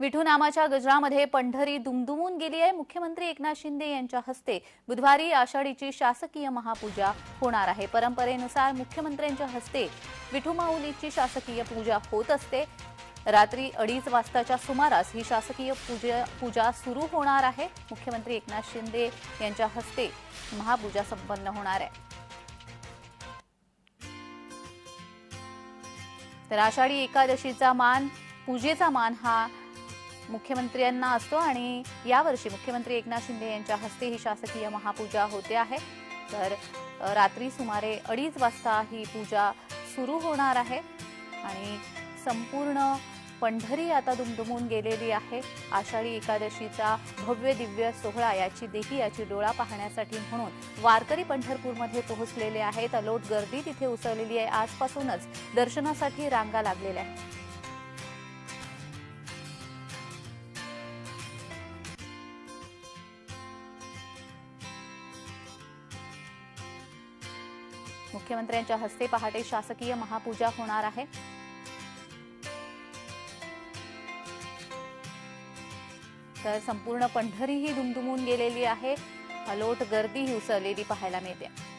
विठू नामाच्या गजरामध्ये पंढरी दुमदुमून गेली आहे. मुख्यमंत्री एकनाथ शिंदे यांच्या हस्ते बुधवारी आषाढीची शासकीय महापूजा होणार आहे. परंपरेनुसार मुख्यमंत्र्यांच्या हस्ते विठू माऊलीची शासकीय पूजा होत असते. रात्री अडीच वाजताच्या सुमारास ही शासकीय पूजा पूजा सुरू होणार आहे. मुख्यमंत्री एकनाथ शिंदे यांच्या हस्ते महापूजा संपन्न होणार आहे. तर आषाढी एकादशीचा मान पूजेचा मान हा मुख्यमंत्र्यांना असतो आणि यावर्षी मुख्यमंत्री एकनाथ शिंदे यांच्या हस्ते ही शासकीय महापूजा होते आहे. तर रात्री सुमारे अडीच वाजता ही पूजा सुरू होणार आहे आणि संपूर्ण पंढरी आता दुमदुमून गेलेली आहे. आषाढी एकादशीचा भव्य दिव्य सोहळा याची देही याची डोळा पाहण्यासाठी म्हणून वारकरी पंढरपूरमध्ये पोहोचलेले आहेत. अलोट गर्दी तिथे उसळलेली आहे. आजपासूनच दर्शनासाठी रांगा लागलेल्या आहेत. मुख्यमंत्र्यांच्या हस्ते पहाटे शासकीय महापूजा होणार आहे. तर संपूर्ण पंढरी ही दुमदुमून गेलेली आहे. अलोट गर्दी ही उसळलेली पाहायला मिळते.